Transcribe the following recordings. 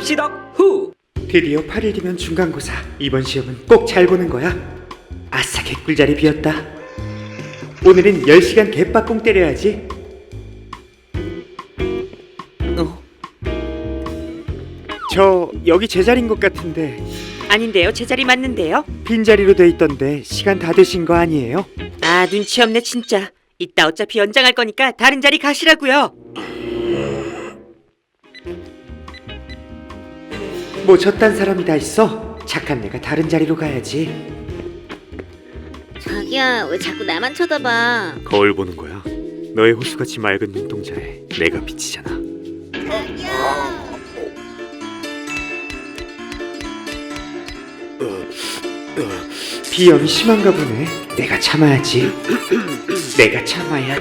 입시덕 후 드디어 8일 뒤면 중간고사. 이번 시험은 꼭 잘 보는 거야. 아싸 개꿀자리 비었다. 오늘은 10시간 개빡공 때려야지. 어? 저 여기 제 자리인 것 같은데 아닌데요, 제 자리 맞는데요? 빈자리로 돼 있던데 시간 다 되신 거 아니에요? 아, 눈치 없네 진짜. 이따 어차피 연장할 거니까 다른 자리 가시라고요. 뭐 저딴 사람이 다 있어? 착한 내가 다른 자리로 가야지. 자기야 왜 자꾸 나만 쳐다봐 거울 보는 거야. 너의 호수같이 맑은 눈동자에 내가 비치잖아. 비염이 심한가 보네. 내가 참아야지. 내가 참아야.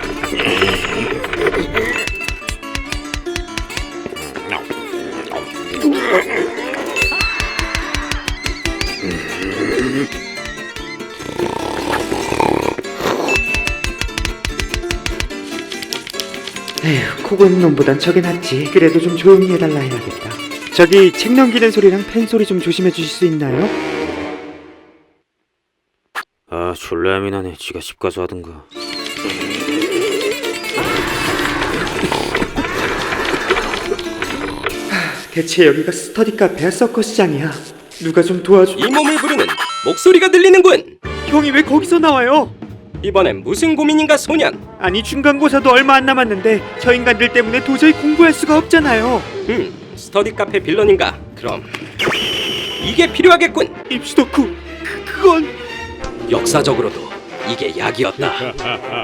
에휴, 코 고는 놈보단 저게 낫지. 그래도 좀 조용히 해달라 해야겠다. 저기 책 넘기는 소리랑 펜 소리 좀 조심해 주실 수 있나요? 아 졸라 예민하네 지가 집 가서 하든가 대체 여기가 스터디 카페야 서커스장이야. 누가 좀 도와줘. 이 몸을 부르는 목소리가 들리는군 형이 왜 거기서 나와요? 이번엔 무슨 고민인가 소년 아니 중간고사도 얼마 안 남았는데 저 인간들 때문에 도저히 공부할 수가 없잖아요. 음 스터디 카페 빌런인가 그럼 이게 필요하겠군 입시 덕후 그, 그건 역사적으로도 이게 약이었다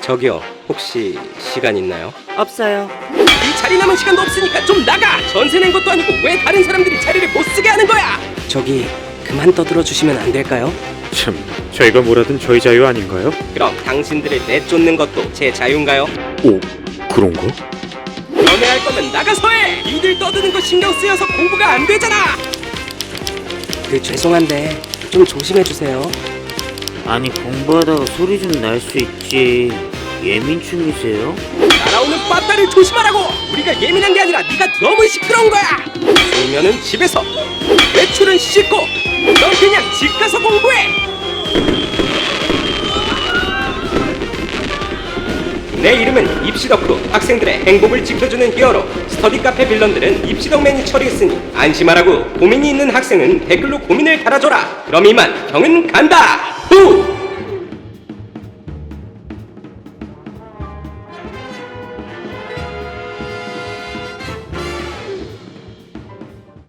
저기요 혹시 시간 있나요? 없어요. 이 자리 남은 시간도 없으니까 좀 나가 전세 낸 것도 아니고 왜 다른 사람들이 자리를 못 쓰게 하는 거야 저기 그만 떠들어 주시면 안 될까요? 참 저희가 뭐라든 저희 자유 아닌가요? 그럼 당신들을 내쫓는 것도 제 자유인가요? 오 그런 거? 연애할 거면 나가서 해! 니들 떠드는 거 신경 쓰여서 공부가 안 되잖아! 그 죄송한데 좀 조심해 주세요. 아니 공부하다가 소리 좀 날 수 있지 예민충이세요? 빠따를 조심하라고! 우리가 예민한 게 아니라 네가 너무 시끄러운 거야!睡眠은 집에서, 외출은 씻고, 넌 그냥 집 가서 공부해! 내 이름은 입시덕후 학생들의 행복을 지켜주는 히어로 스터디 카페 빌런들은 입시덕맨이 처리했으니 안심하라고 고민이 있는 학생은 댓글로 고민을 달아줘라 그럼 이만 형은 간다 후!